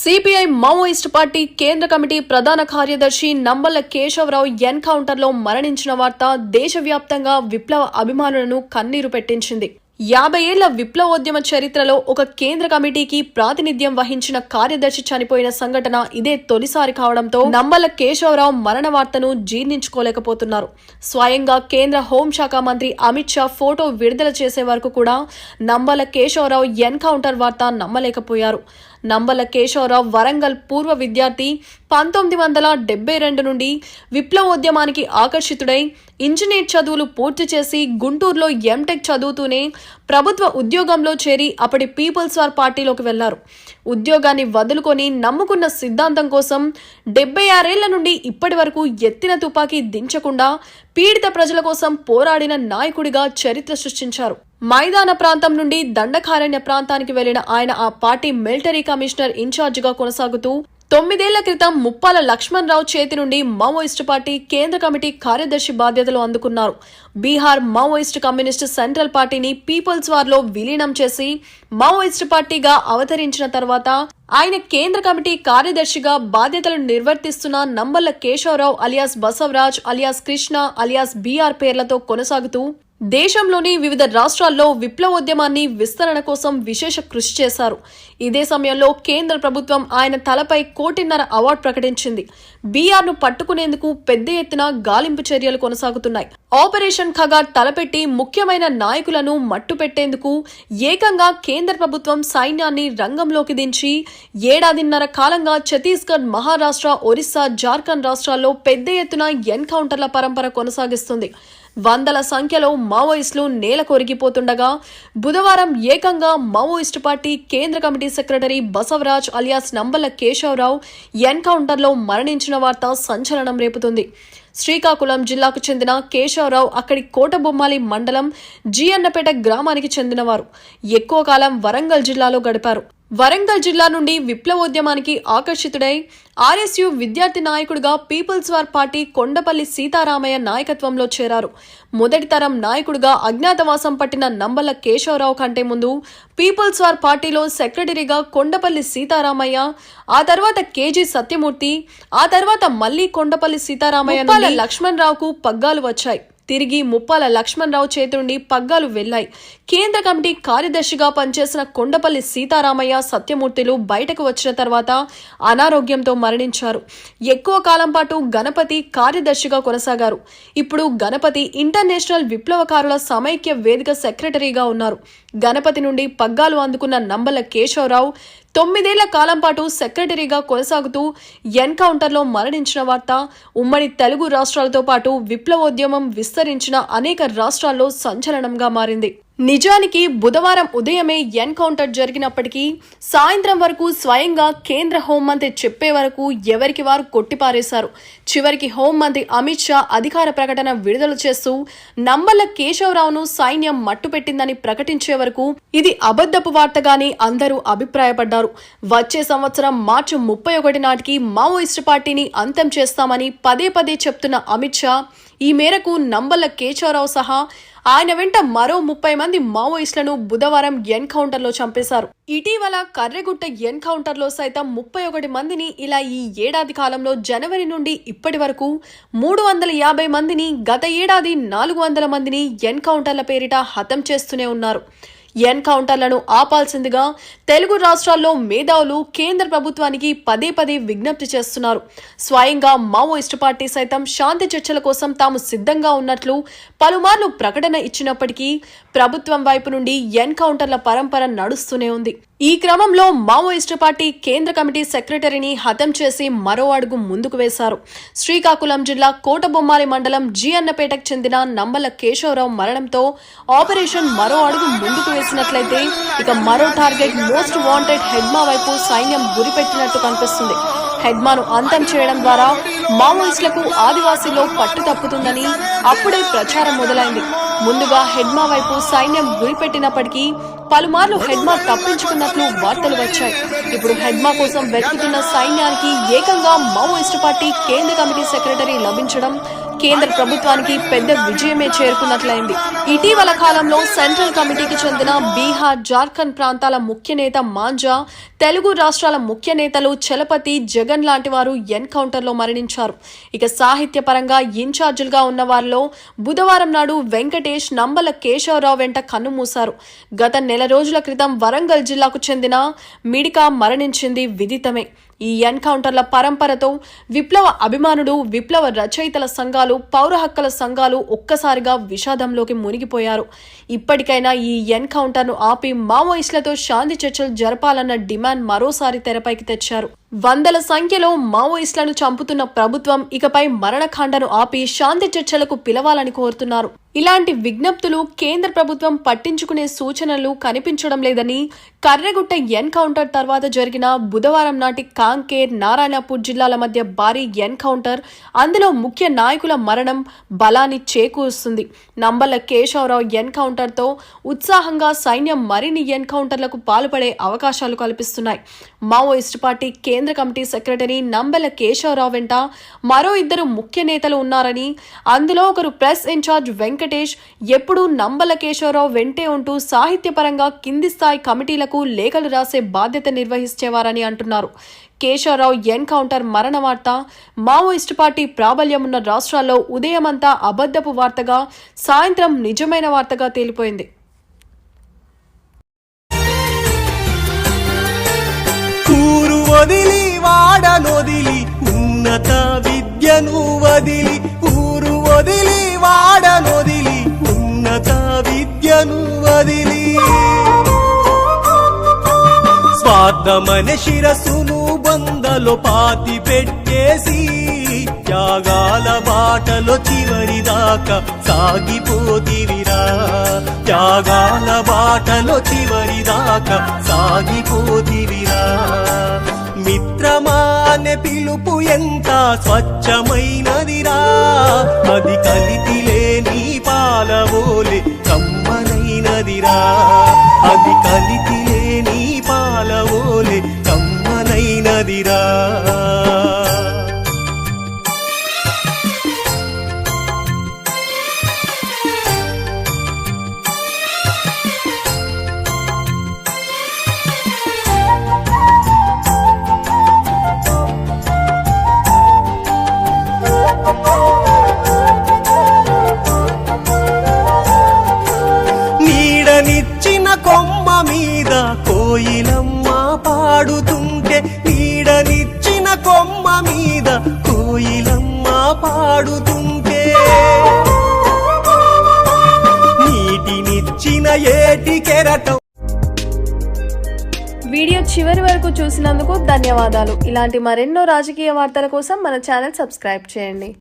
CPI Maoist party కేంద్ర committee ప్రధాన కార్యదర్శి నంబల కేశవరావు ఎన్కౌంటర్లో మరణించిన వార్త దేశవ్యాప్తంగా విప్లవ అభిమానులను కన్నీరు పెట్టించింది. యాభై ఏళ్ళ విప్లవోద్యమ చరిత్రలో ఒక కేంద్ర కమిటీకి ప్రాతినిధ్యం వహించిన కార్యదర్శి చనిపోయిన సంఘటన ఇదే తొలిసారి కావడంతో నంబల కేశవరావు మరణ వార్తను జీర్ణించుకోలేకపోతున్నారు. స్వయంగా కేంద్ర హోంశాఖ మంత్రి అమిత్ షా ఫోటో విడుదల చేసే వరకు కూడా నంబల కేశవరావు ఎన్కౌంటర్ వార్త నమ్మలేకపోయారు. నంబల కేశవరావు వరంగల్ పూర్వ విద్యార్థి పంతొమ్మిది వందల డెబ్బై రెండు నుండి విప్లవోద్యమానికి ఆకర్షితుడై ఇంజనీర్ చదువులు పూర్తి చేసి గుంటూరులో ఎంటెక్ చదువుతూనే ప్రభుత్వ ఉద్యోగంలో చేరి అప్పటి పీపుల్స్ వార్ పార్టీలోకి వెళ్ళారు. ఉద్యోగాన్ని వదులుకొని నమ్ముకున్న సిద్ధాంతం కోసం డెబ్బై ఆరేళ్ళ నుండి ఇప్పటి వరకు ఎత్తిన తుపాకీ దించకుండా పీడిత ప్రజల కోసం పోరాడిన నాయకుడిగా చరిత్ర సృష్టించారు. మైదాన ప్రాంతం నుండి దండకారణ్య ప్రాంతానికి వెళ్ళిన ఆయన ఆ పార్టీ మిలిటరీ కమిషనర్ ఇన్ఛార్జిగా కొనసాగుతూ తొమ్మిదేళ్ళ క్రితం ముప్పాల లక్ష్మణ్ రావు చేతి నుండి మావోయిస్టు పార్టీ కేంద్ర కమిటీ కార్యదర్శి బాధ్యతలు అందుకున్నారు. బీహార్ మావోయిస్టు కమ్యూనిస్టు సెంట్రల్ పార్టీని పీపుల్స్ వార్లో విలీనం చేసి మావోయిస్టు పార్టీగా అవతరించిన తర్వాత ఆయన కేంద్ర కమిటీ కార్యదర్శిగా బాధ్యతలు నిర్వర్తిస్తున్న Nambala Keshavarao alias Basavaraj alias Krishna alias BR పేర్లతో కొనసాగుతూ దేశంలోని వివిధ రాష్ట్రాల్లో విప్లవోద్యమాన్ని విస్తరణ కోసం విశేష కృషి చేశారు. ఇదే సమయంలో కేంద్ర ప్రభుత్వం ఆయన తలపై కోటిన్నర అవార్డు ప్రకటించింది. బీఆర్ను పట్టుకునేందుకు పెద్ద ఎత్తున గాలింపు చర్యలు కొనసాగుతున్నాయి. ఆపరేషన్ ఖగా తలపెట్టి ముఖ్యమైన నాయకులను మట్టుపెట్టేందుకు ఏకంగా కేంద్ర ప్రభుత్వం సైన్యాన్ని రంగంలోకి దించి ఏడాదిన్నర కాలంగా ఛత్తీస్గఢ్ మహారాష్ట్ర ఒరిస్సా జార్ఖండ్ రాష్ట్రాల్లో పెద్ద ఎత్తున ఎన్కౌంటర్ల పరంపర కొనసాగిస్తుంది. వందల సంఖ్యలో మావోయిస్టులు నేల కొరిగిపోతుండగా బుధవారం ఏకంగా మావోయిస్టు పార్టీ కేంద్ర committee secretary Basavaraj alias Nambala Keshavarao ఎన్కౌంటర్లో మరణించిన వార్త సంచలనం రేపుతుంది. శ్రీకాకుళం జిల్లాకు చెందిన కేశవరావు అక్కడి కోటబొమ్మాలి మండలం జీఎన్నపేట గ్రామానికి చెందినవారు. ఎక్కువ కాలం వరంగల్ జిల్లాలో గడిపారు. వరంగల్ జిల్లా నుండి విప్లవోద్యమానికి ఆకర్షితుడై ఆర్ఎస్యు విద్యార్థి నాయకుడిగా People's war party Kondapalli Seetharamaiah నాయకత్వంలో చేరారు. మొదటి తరం నాయకుడిగా అజ్ఞాతవాసం పట్టిన నంబల కేశవరావు కంటే ముందు పీపుల్స్ వార్ పార్టీలో సెక్రటరీగా కొండపల్లి సీతారామయ్య ఆ తర్వాత కేజీ సత్యమూర్తి ఆ తర్వాత మళ్ళీ కొండపల్లి సీతారామయ్య నుండి లక్ష్మణ్ రావుకు పగ్గాలు వచ్చాయి. తిరిగి ముప్పాల లక్ష్మణరావు చేతి నుండి పగ్గాలు వెళ్ళాయి కేంద్ర కమిటీ కార్యదర్శిగా పనిచేసిన కొండపల్లి సీతారామయ్య సత్యమూర్తిలు బయటకు వచ్చిన తర్వాత అనారోగ్యంతో మరణించారు. ఎక్కువ కాలం పాటు గణపతి కార్యదర్శిగా కొనసాగారు. ఇప్పుడు గణపతి ఇంటర్నేషనల్ విప్లవకారుల సమైక్య వేదిక సెక్రటరీగా ఉన్నారు. గణపతి నుండి పగ్గాలు అందుకున్న నంబల కేశవరావు తొమ్మిదేళ్ళ కాలం పాటు సెక్రటరీగా కొనసాగుతూ ఎన్కౌంటర్లో మరణించిన వార్త ఉమ్మడి తెలుగు రాష్ట్రాలతో పాటు విప్లవోద్యమం విస్తరించిన అనేక రాష్ట్రాల్లో సంచలనంగా మారింది. నిజానికి బుధవారం ఉదయమే ఎన్కౌంటర్ జరిగినప్పటికీ సాయంత్రం వరకు స్వయంగా కేంద్ర హోంమంత్రి చెప్పే వరకు ఎవరికి వారు కొట్టిపారేశారు. చివరికి హోంమంత్రి అమిత్ షా అధికార ప్రకటన విడుదల చేస్తూ నంబల కేశవరావును సైన్యం మట్టుపెట్టిందని ప్రకటించే వరకు ఇది అబద్ధపు వార్తగాని అందరూ అభిప్రాయపడ్డారు. వచ్చే సంవత్సరం మార్చి ముప్పై ఒకటి నాటికి మావోయిస్టు పార్టీని అంతం చేస్తామని పదే పదే చెప్తున్న అమిత్ షా ఈ మేరకు నంబల కేశవరావు సహా ఆయన వెంట మరో ముప్పై మంది మావోయిస్టులను బుధవారం ఎన్కౌంటర్లో చంపేశారు. ఇటీవల కర్రెగుట్ట ఎన్కౌంటర్లో సైతం ముప్పై ఒకటి మందిని ఇలా ఈ ఏడాది కాలంలో జనవరి నుండి ఇప్పటి వరకు మూడు వందల యాభై మందిని గత ఏడాది నాలుగు వందల మందిని ఎన్కౌంటర్ల పేరిట హతం చేస్తూనే ఉన్నారు. ఎన్కౌంటర్లను ఆపాల్సిందిగా తెలుగు రాష్ట్రాల్లో మేధావులు కేంద్ర ప్రభుత్వానికి పదే పదే విజ్ఞప్తి చేస్తున్నారు. స్వయంగా మావోయిస్టు పార్టీ సైతం శాంతి చర్చల కోసం తాము సిద్ధంగా ఉన్నట్లు పలుమార్లు ప్రకటన ఇచ్చినప్పటికీ ప్రభుత్వం వైపు నుండి ఎన్కౌంటర్ల పరంపర నడుస్తూనే ఉంది. ఈ క్రమంలో మావోయిస్టు పార్టీ కేంద్ర కమిటీ సెక్రటరీని హతం చేసి మరో అడుగు ముందుకు వేశారు. శ్రీకాకుళం జిల్లా కోటబొమ్మాలి మండలం జియన్నపేటకు చెందిన నంబల కేశవరావు మరణంతో ఆపరేషన్ మరో అడుగు ముందుకు వేసినట్లయితే ఇక మరో టార్గెట్ మోస్ట్ వాంటెడ్ హెడ్మా వైపు సైన్యం గురిపెట్టినట్టు కనిపిస్తుంది. హెడ్మాను అంతం చేయడం ద్వారా మావోయిస్టులకు ఆదివాసీలో పట్టు తప్పుతుందని అప్పుడే ప్రచారం మొదలైంది. ముందుగా హెడ్మా వైపు సైన్యం గురిపెట్టినప్పటికీ పలుమార్లు హెడ్మా తప్పించుకున్నట్లు వార్తలు వచ్చాయి. ఇప్పుడు హెడ్మా కోసం వెతుకుతున్న సైన్యానికి ఏకంగా మావోయిస్టు పార్టీ కేంద్ర కమిటీ సెక్రటరీ లభించడం కేంద్ర ప్రభుత్వానికి పెద్ద విజయమే చేరుకున్నట్లయింది. ఇటీవల కాలంలో సెంట్రల్ కమిటీకి చెందిన బీహార్ జార్ఖండ్ ప్రాంతాల ముఖ్య నేత మాంజా తెలుగు రాష్ట్రాల ముఖ్య నేతలు చలపతి జగన్ లాంటి వారు ఎన్కౌంటర్లో మరణించారు. ఇక సాహిత్య పరంగా ఇన్ఛార్జీలుగా ఉన్న వారిలో బుధవారం నాడు వెంకటేష్ నంబల కేశవరావు వెంట కన్నుమూశారు గత నెల రోజుల క్రితం వరంగల్ జిల్లాకు చెందిన మిడికా మరణించింది విదితమే. ఈ ఎన్కౌంటర్ల పరంపరతో విప్లవ అభిమానులు విప్లవ రచయితల సంఘాలు పౌర హక్కుల సంఘాలు ఒక్కసారిగా విషాదంలోకి మునిగిపోయారు. ఇప్పటికైనా ఈ ఎన్కౌంటర్ను ఆపి మావోయిస్టులతో శాంతి చర్చలు జరపాలన్న డిమాండ్ మరోసారి తెరపైకి తెచ్చారు. వందల సంఖ్యలో మావోయిస్టులను చంపుతున్న ప్రభుత్వం ఇకపై మరణకాండను ఆపి శాంతి చర్చలకు పిలవాలని కోరుతున్నారు. ఇలాంటి విజ్ఞప్తులు కేంద్ర ప్రభుత్వం పట్టించుకునే సూచనలు కనిపించడం లేదని కర్రెగుట్ట ఎన్కౌంటర్ తర్వాత జరిగిన బుధవారం నాటి కాంకేర్ నారాయణపూర్ జిల్లాల మధ్య భారీ ఎన్కౌంటర్ అందులో ముఖ్య నాయకుల మరణం బలాన్ని చేకూరుస్తుంది. నంబల కేశవరావు ఎన్కౌంటర్తో ఉత్సాహంగా సైన్యం మరిన్ని ఎన్కౌంటర్లకు పాల్పడే అవకాశాలు కల్పిస్తున్నాయి. మావోయిస్టు పార్టీ కేంద్ర కమిటీ సెక్రటరీ నంబెల కేశవరావు వెంట మరో ఇద్దరు ముఖ్య నేతలు ఉన్నారని అందులో ఒకరు ప్రెస్ ఇన్ఛార్జ్ వెంకటేష్ ఎప్పుడూ నంబల కేశవరావు వెంటే ఉంటూ సాహిత్యపరంగా కింది స్థాయి కమిటీలకు లేఖలు రాసే బాధ్యత నిర్వహించేవారని అంటున్నారు. కేశవరావు ఎన్కౌంటర్ మరణ వార్త మావోయిస్టు పార్టీ ప్రాబల్యం ఉన్న రాష్ట్రాల్లో ఉదయమంతా అబద్ధపు వార్తగా సాయంత్రం నిజమైన వార్తగా తేలిపోయింది. విద్యను వదిలి ఊరు వదిలి వాడనొదిలి ఉన్నత విద్యను వదిలి. స్వార్థమనే శిరసును బందలో పాతి పెట్టేసి త్యాగాల బాటలో చివరి దాకా సాగిపోతివిరా. త్యాగాల బాటలో చివరి దాకా సాగిపోతివిరా. మిత్రమా అనే పిలుపు ఎంత స్వచ్ఛమైనదిరా? అది కలిపి నీ పాలవోలే కమ్మనైనదిరా. పాడుతుంటే నీడనిచ్చిన కొమ్మ మీద కోయిలమ్మ పాడుతుంటే. నీటినిచ్చిన ఏటి కెరటం. వీడియో చివరి వరకు చూసినందుకు ధన్యవాదాలు. ఇలాంటి మరెన్నో రాజకీయ వార్తల కోసం మన ఛానల్ సబ్స్క్రైబ్ చేయండి.